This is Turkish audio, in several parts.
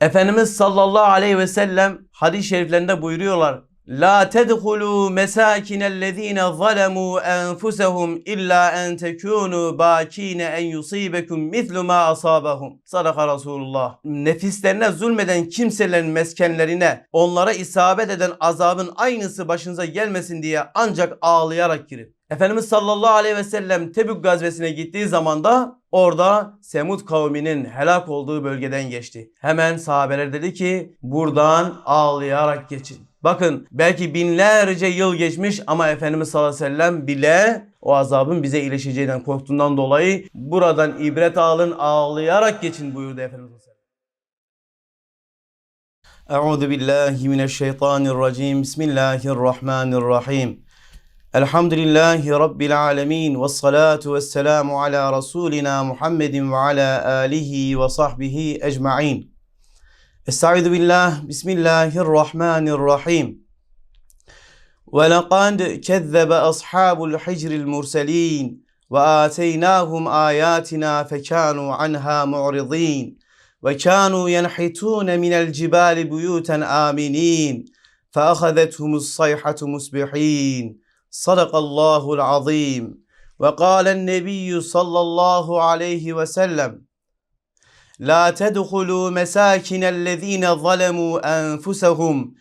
Efendimiz sallallahu aleyhi ve sellem hadis-i şeriflerinde buyuruyorlar. La tedhulu mesakinellezine zalemu enfusahum illa en tekunu bakine en yusibekum mislu ma asabahum. Sadaka Resulullah. Nefislerine zulmeden kimselerin meskenlerine onlara isabet eden azabın aynısı başınıza gelmesin diye ancak ağlayarak girin. Efendimiz sallallahu aleyhi ve sellem Tebük gazvesine gittiği zaman da orada Semud kavminin helak olduğu bölgeden geçti. Hemen sahabeler dedi ki buradan ağlayarak geçin. Bakın belki binlerce yıl geçmiş ama Efendimiz sallallahu aleyhi ve sellem bile o azabın bize ilişeceğinden korktuğundan dolayı buradan ibret alın ağlayarak geçin buyurdu Efendimiz sallallahu. Euzu billahi mineşşeytanirracim. Bismillahirrahmanirrahim. Elhamdülillahi Rabbil alemin ve salatu ve selamu ala Resulina Muhammedin ve ala alihi ve sahbihi ecma'in. Estaizu billah, Bismillahirrahmanirrahim. وَلَقَدْ كَذَّبَ أَصْحَابُ الْحِجْرِ الْمُرْسَلِينَ وَآتَيْنَاهُمْ آيَاتِنَا فَكَانُوا عَنْهَا مُعْرِضِينَ وَكَانُوا يَنْحِتُونَ مِنَ الْجِبَالِ بُيُوتًا آمِنِينَ فَأَخَذَتْهُمُ الصَّيْحَةُ مُصْبِحِينَ صدق الله العظيم وقال النبي صلى الله عليه وسلم La tedhulu mesakinellezine zalemu enfusahum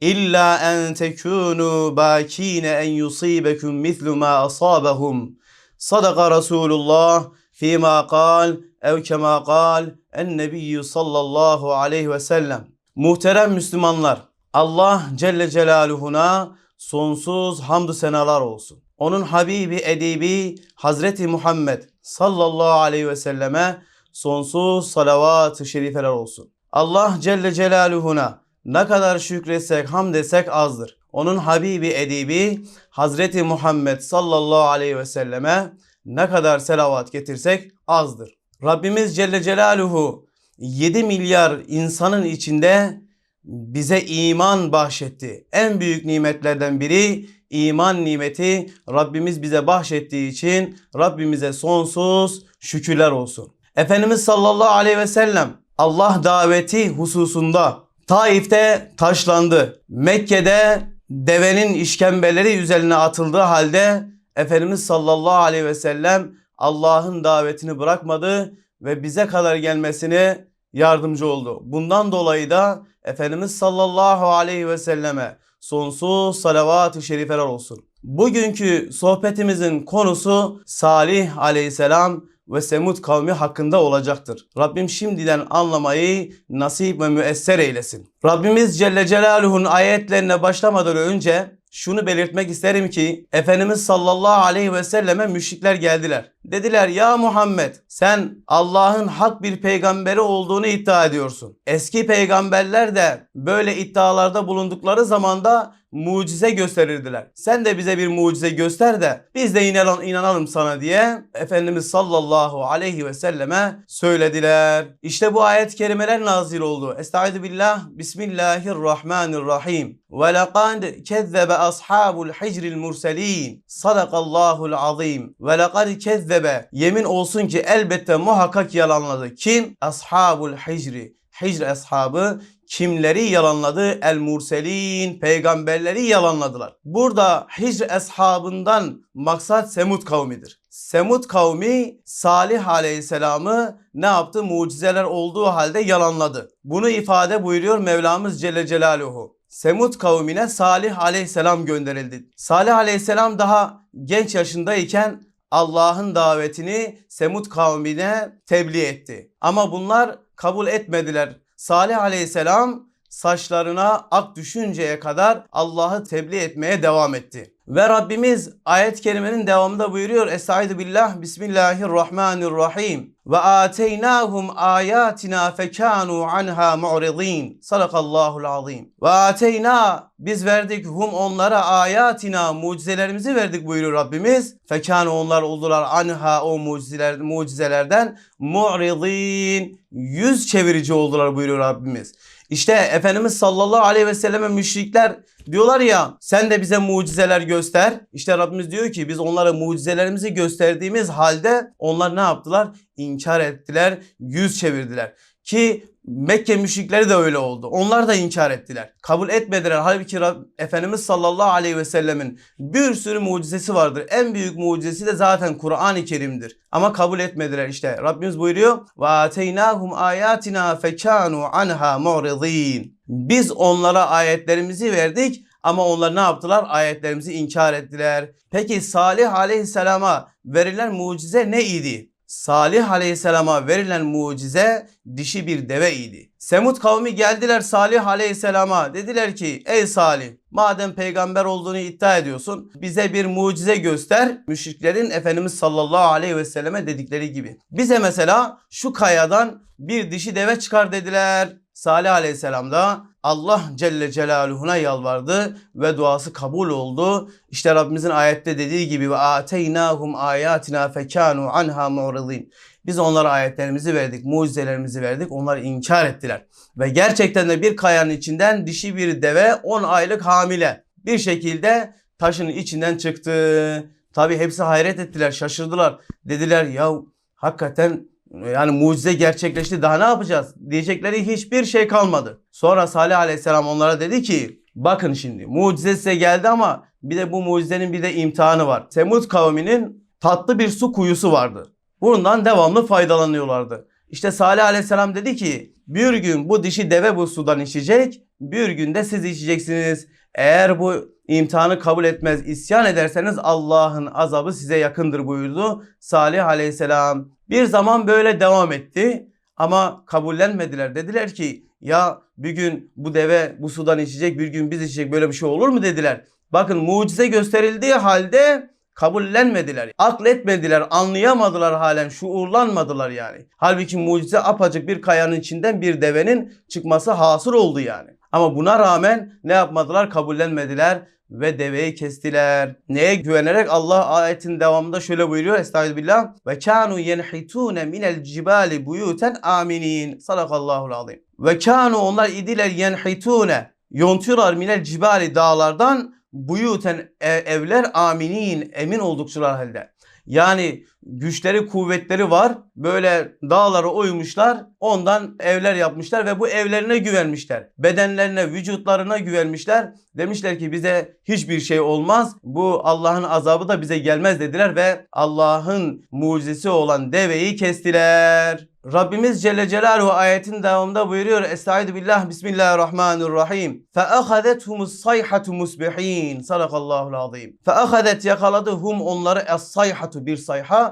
illa en tekunu bakine en yusibekum mislu ma asabahum. Sadaka Resulullah fima kal ev kema kal en nebiyyü sallallahu aleyhi ve sellem. Muhterem Müslümanlar Allah Celle Celaluhu'na sonsuz hamdü senalar olsun. Onun Habibi Edibi Hazreti Muhammed sallallahu aleyhi ve selleme sonsuz salavat-ı şerifeler olsun. Allah Celle Celaluhu'na ne kadar şükretsek, hamd etsek azdır. Onun Habibi Edibi Hazreti Muhammed sallallahu aleyhi ve selleme ne kadar selavat getirsek azdır. Rabbimiz Celle Celaluhu 7 milyar insanın içinde bize iman bahşetti. En büyük nimetlerden biri iman nimeti Rabbimiz bize bahşettiği için Rabbimize sonsuz şükürler olsun. Efendimiz sallallahu aleyhi ve sellem Allah daveti hususunda Taif'te taşlandı. Mekke'de devenin işkembeleri üzerine atıldığı halde Efendimiz sallallahu aleyhi ve sellem Allah'ın davetini bırakmadı ve bize kadar gelmesine yardımcı oldu. Bundan dolayı da Efendimiz sallallahu aleyhi ve selleme sonsuz salavat-ı şerifeler olsun. Bugünkü sohbetimizin konusu Salih aleyhisselam ve Semud kavmi hakkında olacaktır. Rabbim şimdiden anlamayı nasip ve müesser eylesin. Rabbimiz Celle Celaluhu'nun ayetlerine başlamadan önce şunu belirtmek isterim ki Efendimiz sallallahu aleyhi ve selleme müşrikler geldiler. Dediler ya Muhammed sen Allah'ın hak bir peygamberi olduğunu iddia ediyorsun. Eski peygamberler de böyle iddialarda bulundukları zamanda mucize gösterirdiler. Sen de bize bir mucize göster de biz de inanalım, inanalım sana diye Efendimiz sallallahu aleyhi ve selleme söylediler. İşte bu ayet kelimeler nazil oldu. Estaizu billah. Bismillahirrahmanirrahim. Ve lekad kezzebe ashabul hicril murselin. Sadakallahul azim. Ve lekad kezzebe. Yemin olsun ki elbette muhakkak yalanladı. Kim? Ashabul hicri. Hicr ashabı kimleri yalanladı? El murselin peygamberleri yalanladılar. Burada Hicr ashabından maksat Semud kavmidir. Semud kavmi Salih aleyhisselamı ne yaptı? Mucizeler olduğu halde yalanladı. Bunu ifade buyuruyor Mevlamız Celle Celaluhu. Semud kavmine Salih aleyhisselam gönderildi. Salih aleyhisselam daha genç yaşındayken Allah'ın davetini Semud kavmine tebliğ etti. Ama bunlar kabul etmediler. Salih aleyhisselam saçlarına ak düşünceye kadar Allah'ı tebliğ etmeye devam etti. Ve Rabbimiz ayet-i kerimenin devamında buyuruyor. Estaizu billah bismillahirrahmanirrahim. Ve ateynahum ayatina fekanu anha mu'ridin. Sadakallahul azim. Ve ateyna biz verdik hum onlara ayatina mucizelerimizi verdik buyuruyor Rabbimiz. Fekanu onlar oldular anha o mucizeler, mucizelerden mu'ridin. Yüz çevirici oldular buyuruyor Rabbimiz. İşte Efendimiz sallallahu aleyhi ve selleme müşrikler diyorlar ya sen de bize mucizeler göster. İşte Rabbimiz diyor ki biz onlara mucizelerimizi gösterdiğimiz halde onlar ne yaptılar? İnkar ettiler, yüz çevirdiler. Ki Mekke müşrikleri de öyle oldu. Onlar da inkar ettiler. Kabul etmediler. Halbuki Rab- Efendimiz sallallahu aleyhi ve sellemin bir sürü mucizesi vardır. En büyük mucizesi de zaten Kur'an-ı Kerim'dir. Ama kabul etmediler işte. Rabbimiz buyuruyor. Ateynahum ayatina fekanu anha mu'ridin. Biz onlara ayetlerimizi verdik ama onlar ne yaptılar? Ayetlerimizi inkar ettiler. Peki Salih aleyhisselama verilen mucize ne idi? Salih aleyhisselama verilen mucize dişi bir deve idi. Semud kavmi geldiler Salih aleyhisselama dediler ki ey Salih madem peygamber olduğunu iddia ediyorsun bize bir mucize göster. Müşriklerin Efendimiz sallallahu aleyhi ve selleme dedikleri gibi. Bize mesela şu kayadan bir dişi deve çıkar dediler. Salih aleyhisselam da Allah Celle Celaluhu'na yalvardı ve duası kabul oldu. İşte Rabbimizin ayette dediği gibi ve ateynahum ayatina fekanu anha mu'ridin. Biz onlara ayetlerimizi verdik, mucizelerimizi verdik. Onlar inkar ettiler. Ve gerçekten de bir kayanın içinden dişi bir deve 10 aylık hamile bir şekilde taşın içinden çıktı. Tabi hepsi hayret ettiler, şaşırdılar. Dediler ya hakikaten yani mucize gerçekleşti daha ne yapacağız? Diyecekleri hiçbir şey kalmadı. Sonra Salih Aleyhisselam onlara dedi ki bakın şimdi mucize size geldi ama bir de bu mucizenin bir de imtihanı var. Semud kavminin tatlı bir su kuyusu vardı. Bundan devamlı faydalanıyorlardı. İşte Salih Aleyhisselam dedi ki bir gün bu dişi deve bu sudan içecek, bir gün de siz içeceksiniz. Eğer bu imtihanı kabul etmez, isyan ederseniz Allah'ın azabı size yakındır buyurdu Salih Aleyhisselam. Bir zaman böyle devam etti ama kabullenmediler. Dediler ki ya bir gün bu deve bu sudan içecek, bir gün biz içecek böyle bir şey olur mu dediler. Bakın mucize gösterildiği halde kabullenmediler. Akletmediler, anlayamadılar halen, şuurlanmadılar yani. Halbuki mucize apacık bir kayanın içinden bir devenin çıkması hasıl oldu yani. Ama buna rağmen ne yapmadılar? Kabullenmediler ve deveyi kestiler. Neye güvenerek? Allah ayetin devamında şöyle buyuruyor. Estağfirullah. Ve kanu yenhitune minel cibali buyuten aminin. Sadakallahul azim. Ve kanu onlar idiler yenhitune. Yontuyorlar minel cibali dağlardan buyuten e- evler aminin emin oldukçular halde. Yani güçleri kuvvetleri var. Böyle dağlara uymuşlar. Ondan evler yapmışlar ve bu evlerine güvenmişler. Bedenlerine, vücutlarına güvenmişler. Demişler ki bize hiçbir şey olmaz. Bu Allah'ın azabı da bize gelmez dediler ve Allah'ın mucizesi olan deveyi kestiler. Rabbimiz Celle Celaluhu ayetin devamında buyuruyor. Estaizu billah bismillahirrahmanirrahim. Fe ahazethumus sayhatu musbihin. Sadakallahu azim. Fe ahadet yakaladı hum onları es sayhatu bir sayha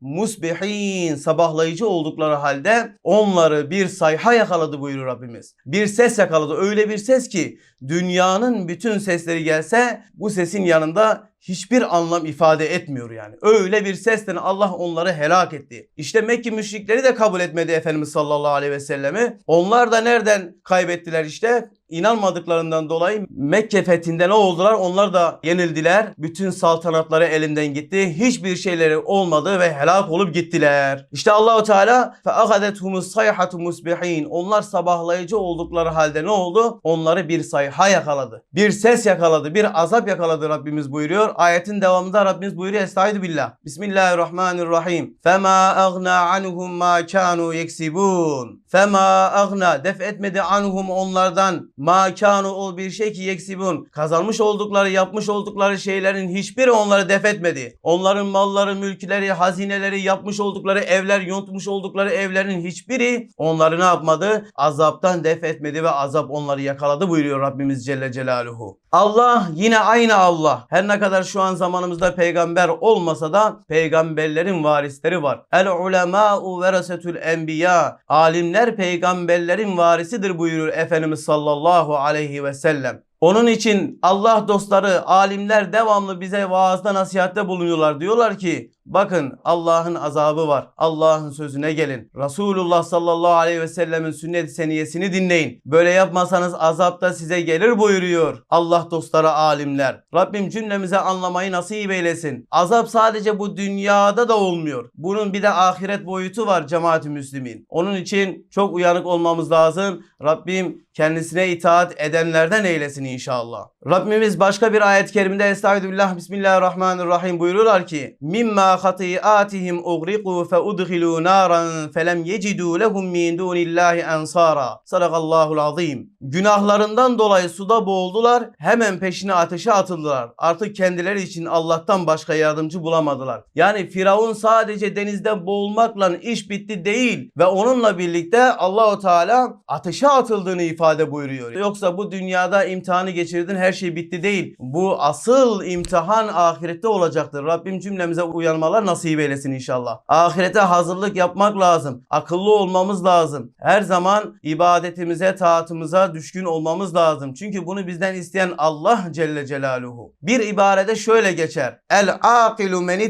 musbihin sabahlayıcı oldukları halde onları bir sayha yakaladı buyuruyor Rabbimiz. Bir ses yakaladı. Öyle bir ses ki dünyanın bütün sesleri gelse bu sesin yanında hiçbir anlam ifade etmiyor yani. Öyle bir sesten Allah onları helak etti. İşte Mekke müşrikleri de kabul etmedi Efendimiz sallallahu aleyhi ve sellemi. Onlar da nereden kaybettiler işte? İnanmadıklarından dolayı Mekke fethinde ne oldular? Onlar da yenildiler. Bütün saltanatları elinden gitti. Hiçbir şeyleri olmadı ve helak helak olup gittiler. İşte Allahu Teala fe ahadetumus sayhatu musbihin. Onlar sabahlayıcı oldukları halde ne oldu? Onları bir sayha yakaladı. Bir ses yakaladı, bir azap yakaladı Rabbimiz buyuruyor. Ayetin devamında Rabbimiz buyuruyor Estaizu billah. Bismillahirrahmanirrahim. Fema agna anhum ma kanu yeksibun. Fema agna def etmedi anhum onlardan ma kanu ol bir şey ki yeksibun. Kazanmış oldukları, yapmış oldukları şeylerin hiçbiri onları def etmedi. Onların malları, mülkleri, hazine hazineleri, yapmış oldukları evler, yontmuş oldukları evlerin hiçbiri onları ne yapmadı? Azaptan def etmedi ve azap onları yakaladı buyuruyor Rabbimiz Celle Celaluhu. Allah yine aynı Allah. Her ne kadar şu an zamanımızda peygamber olmasa da peygamberlerin varisleri var. El ulemâ'u verasetül enbiya. Alimler peygamberlerin varisidir buyuruyor Efendimiz sallallahu aleyhi ve sellem. Onun için Allah dostları, alimler devamlı bize vaazda nasihatte bulunuyorlar. Diyorlar ki bakın Allah'ın azabı var. Allah'ın sözüne gelin. Resulullah sallallahu aleyhi ve sellemin sünnet seniyesini dinleyin. Böyle yapmasanız azap da size gelir buyuruyor. Allah dostları, alimler. Rabbim cümlemize anlamayı nasip eylesin. Azap sadece bu dünyada da olmuyor. Bunun bir de ahiret boyutu var cemaat-i müslimin. Onun için çok uyanık olmamız lazım. Rabbim kendisine itaat edenlerden eylesin inşallah. Rabbimiz başka bir ayet-i kerimede Estağfirullah Bismillahirrahmanirrahim buyuruyorlar ki Mimma hatiatihim ugriqu fe udhilu naran felem yecidu lehum min dunillahi ensara. Sadakallahul azim. Günahlarından dolayı suda boğuldular. Hemen peşine ateşe atıldılar. Artık kendileri için Allah'tan başka yardımcı bulamadılar. Yani Firavun sadece denizde boğulmakla iş bitti değil ve onunla birlikte Allahu Teala ateşe atıldığını ifade buyuruyor. Yoksa bu dünyada imtihanı geçirdin her şey bitti değil. Bu asıl imtihan ahirette olacaktır. Rabbim cümlemize uyanmalar nasip eylesin inşallah. Ahirete hazırlık yapmak lazım. Akıllı olmamız lazım. Her zaman ibadetimize, taatımıza düşkün olmamız lazım. Çünkü bunu bizden isteyen Allah Celle Celaluhu. Bir ibarede şöyle geçer. El aqilu men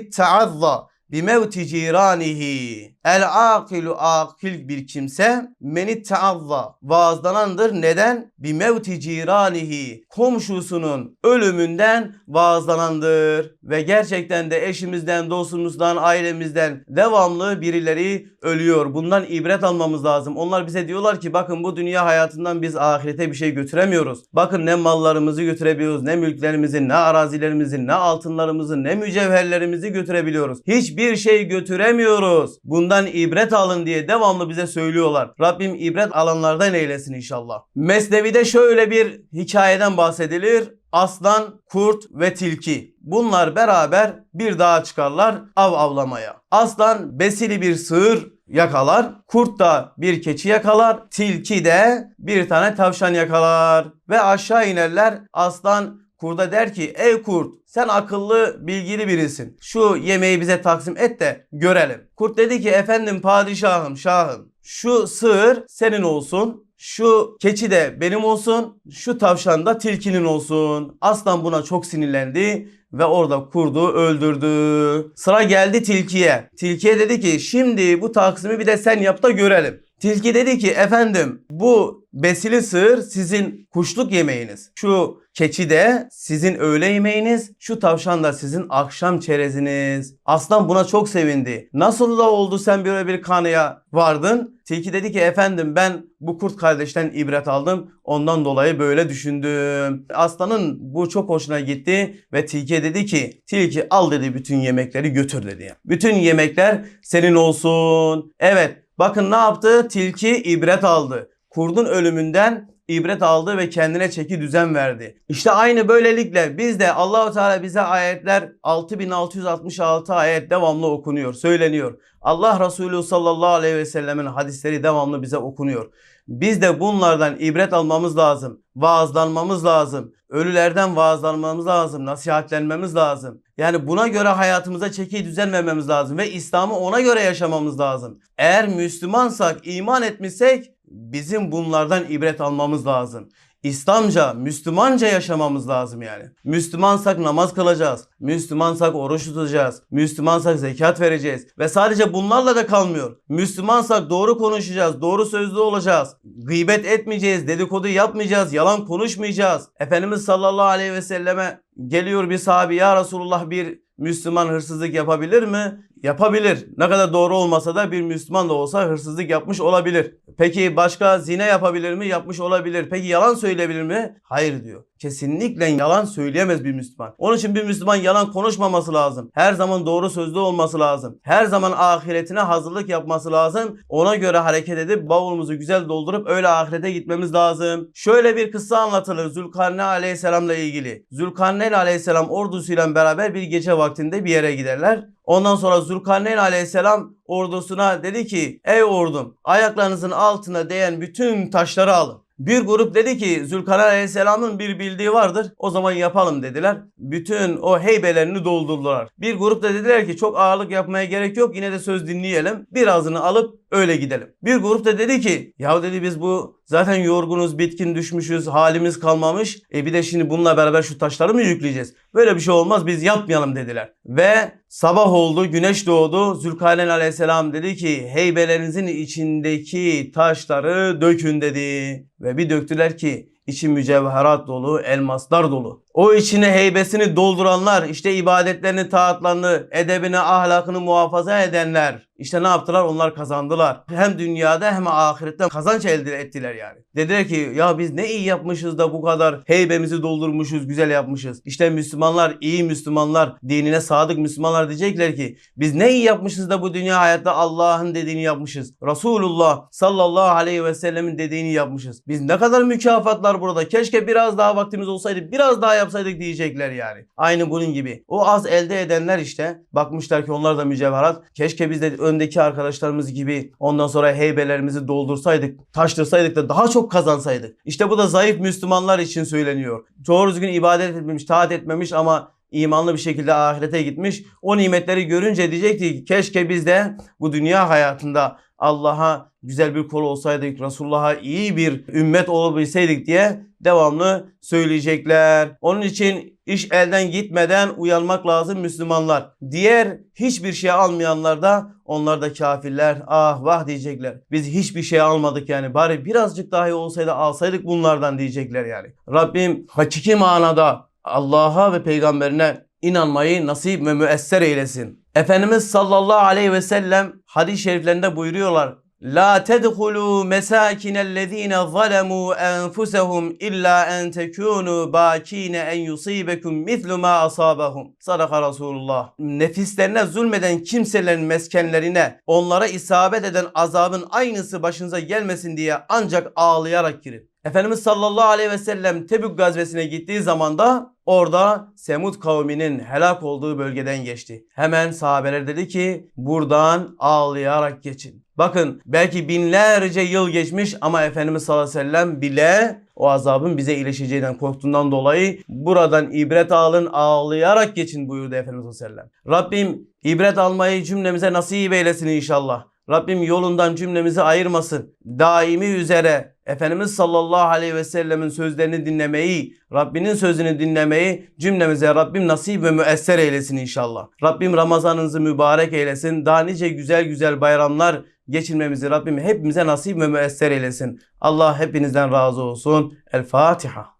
itta'azza bimevti ciranihi. El akilu akil bir kimse meni taazza vaazlanandır. Neden? Bimevti ciranihi. Komşusunun ölümünden vaazlanandır. Ve gerçekten de eşimizden, dostumuzdan, ailemizden devamlı birileri ölüyor. Bundan ibret almamız lazım. Onlar bize diyorlar ki bakın bu dünya hayatından biz ahirete bir şey götüremiyoruz. Bakın ne mallarımızı götürebiliyoruz, ne mülklerimizi, ne arazilerimizi, ne altınlarımızı, ne mücevherlerimizi götürebiliyoruz. Hiçbir şey götüremiyoruz. Bundan ibret alın diye devamlı bize söylüyorlar. Rabbim ibret alanlardan eylesin inşallah. Mesnevi'de şöyle bir hikayeden bahsedilir. Aslan, kurt ve tilki. Bunlar beraber bir dağa çıkarlar av avlamaya. Aslan besili bir sığır yakalar. Kurt da bir keçi yakalar. Tilki de bir tane tavşan yakalar. Ve aşağı inerler. Aslan kurda der ki ey kurt sen akıllı bilgili birisin. Şu yemeği bize taksim et de görelim. Kurt dedi ki efendim padişahım şahım şu sığır senin olsun. Şu keçi de benim olsun. Şu tavşan da tilkinin olsun. Aslan buna çok sinirlendi ve orada kurdu öldürdü. Sıra geldi tilkiye. Tilkiye dedi ki şimdi bu taksimi bir de sen yap da görelim. Tilki dedi ki efendim bu besili sığır sizin kuşluk yemeğiniz. Şu keçi de sizin öğle yemeğiniz. Şu tavşan da sizin akşam çereziniz. Aslan buna çok sevindi. Nasıl da oldu sen böyle bir kanıya vardın? Tilki dedi ki efendim ben bu kurt kardeşten ibret aldım. Ondan dolayı böyle düşündüm. Aslanın bu çok hoşuna gitti ve tilkiye dedi ki tilki al dedi bütün yemekleri götür dedi. Bütün yemekler senin olsun. Evet Bakın ne yaptı? Tilki ibret aldı. Kurdun ölümünden ibret aldı ve kendine çeki düzen verdi. İşte aynı böylelikle biz de Allahu Teala bize ayetler 6666 ayet devamlı okunuyor, söyleniyor. Allah Resulü sallallahu aleyhi ve sellemin hadisleri devamlı bize okunuyor. Biz de bunlardan ibret almamız lazım. Vaazlanmamız lazım. Ölülerden vaazlanmamız lazım. Nasihatlenmemiz lazım. Yani buna göre hayatımıza çeki düzen vermemiz lazım. Ve İslam'ı ona göre yaşamamız lazım. Eğer Müslümansak, iman etmişsek bizim bunlardan ibret almamız lazım. İslamca, Müslümanca yaşamamız lazım yani. Müslümansak namaz kılacağız. Müslümansak oruç tutacağız. Müslümansak zekat vereceğiz. Ve sadece bunlarla da kalmıyor. Müslümansak doğru konuşacağız. Doğru sözlü olacağız. Gıybet etmeyeceğiz. Dedikodu yapmayacağız. Yalan konuşmayacağız. Efendimiz sallallahu aleyhi ve selleme geliyor bir sahabi ya Resulullah bir Müslüman hırsızlık yapabilir mi? Yapabilir. Ne kadar doğru olmasa da bir Müslüman da olsa hırsızlık yapmış olabilir. Peki başka zine yapabilir mi? Yapmış olabilir. Peki yalan söyleyebilir mi? Hayır diyor. Kesinlikle yalan söyleyemez bir Müslüman. Onun için bir Müslüman yalan konuşmaması lazım. Her zaman doğru sözlü olması lazım. Her zaman ahiretine hazırlık yapması lazım. Ona göre hareket edip bavulumuzu güzel doldurup öyle ahirete gitmemiz lazım. Şöyle bir kıssa anlatılır Zülkarneyn aleyhisselamla ilgili. Zülkarneyn aleyhisselam ordusuyla beraber bir gece vaktinde bir yere giderler. Ondan sonra Zülkarneyn aleyhisselam ordusuna dedi ki ey ordum ayaklarınızın altına değen bütün taşları alın. Bir grup dedi ki Zülkarneyn Aleyhisselam'ın bir bildiği vardır. O zaman yapalım dediler. Bütün o heybelerini doldurdular. Bir grup da dediler ki çok ağırlık yapmaya gerek yok. Yine de söz dinleyelim. Birazını alıp öyle gidelim. Bir grup da dedi ki ya dedi biz bu zaten yorgunuz, bitkin düşmüşüz, halimiz kalmamış. E bir de şimdi bununla beraber şu taşları mı yükleyeceğiz? Böyle bir şey olmaz biz yapmayalım dediler. Ve sabah oldu, güneş doğdu. Zülkarneyn Aleyhisselam dedi ki heybelerinizin içindeki taşları dökün dedi. Ve bir döktüler ki içi mücevherat dolu, elmaslar dolu. O içine heybesini dolduranlar, işte ibadetlerini, taatlarını, edebini, ahlakını muhafaza edenler. İşte ne yaptılar? Onlar kazandılar. Hem dünyada hem ahirette kazanç elde ettiler yani. Dediler ki ya biz ne iyi yapmışız da bu kadar heybemizi doldurmuşuz, güzel yapmışız. İşte Müslümanlar, iyi Müslümanlar, dinine sadık Müslümanlar diyecekler ki biz ne iyi yapmışız da bu dünya hayatta Allah'ın dediğini yapmışız. Resulullah sallallahu aleyhi ve sellemin dediğini yapmışız. Biz ne kadar mükafatlar burada. Keşke biraz daha vaktimiz olsaydı, biraz daha yapsaydık diyecekler yani. Aynı bunun gibi. O az elde edenler işte bakmışlar ki onlar da mücevherat. Keşke biz de öndeki arkadaşlarımız gibi ondan sonra heybelerimizi doldursaydık, taştırsaydık da daha çok kazansaydık. İşte bu da zayıf Müslümanlar için söyleniyor. Doğru düzgün ibadet etmemiş, taat etmemiş ama imanlı bir şekilde ahirete gitmiş. O nimetleri görünce diyecekti ki keşke biz de bu dünya hayatında Allah'a güzel bir kul olsaydık, Resulullah'a iyi bir ümmet olabilseydik diye devamlı söyleyecekler. Onun için iş elden gitmeden uyanmak lazım Müslümanlar. Diğer hiçbir şey almayanlar da onlar da kafirler. Ah vah diyecekler. Biz hiçbir şey almadık yani. Bari birazcık dahi olsaydı alsaydık bunlardan diyecekler yani. Rabbim hakiki manada Allah'a ve peygamberine inanmayı nasip ve müesser eylesin. Efendimiz sallallahu aleyhi ve sellem hadis-i şeriflerinde buyuruyorlar. La tedhulu mesakinellezine zalemu enfusehum illa en tekunu bakine en yusibekum mislu ma asabahum. Sadaka Resulullah. Nefislerine zulmeden kimselerin meskenlerine onlara isabet eden azabın aynısı başınıza gelmesin diye ancak ağlayarak girin. Efendimiz sallallahu aleyhi ve sellem Tebük gazvesine gittiği zaman da orada Semud kavminin helak olduğu bölgeden geçti. Hemen sahabeler dedi ki buradan ağlayarak geçin. Bakın belki binlerce yıl geçmiş ama Efendimiz sallallahu aleyhi ve sellem bile o azabın bize iyileşeceğinden korktuğundan dolayı buradan ibret alın ağlayarak geçin buyurdu Efendimiz sallallahu aleyhi ve sellem. Rabbim ibret almayı cümlemize nasip eylesin inşallah. Rabbim yolundan cümlemizi ayırmasın. Daimi üzere Efendimiz sallallahu aleyhi ve sellemin sözlerini dinlemeyi, Rabbinin sözünü dinlemeyi cümlemize Rabbim nasip ve müesser eylesin inşallah. Rabbim Ramazanınızı mübarek eylesin. Daha nice güzel güzel bayramlar geçirmemizi Rabbim hepimize nasip ve müesser eylesin. Allah hepinizden razı olsun. El Fatiha.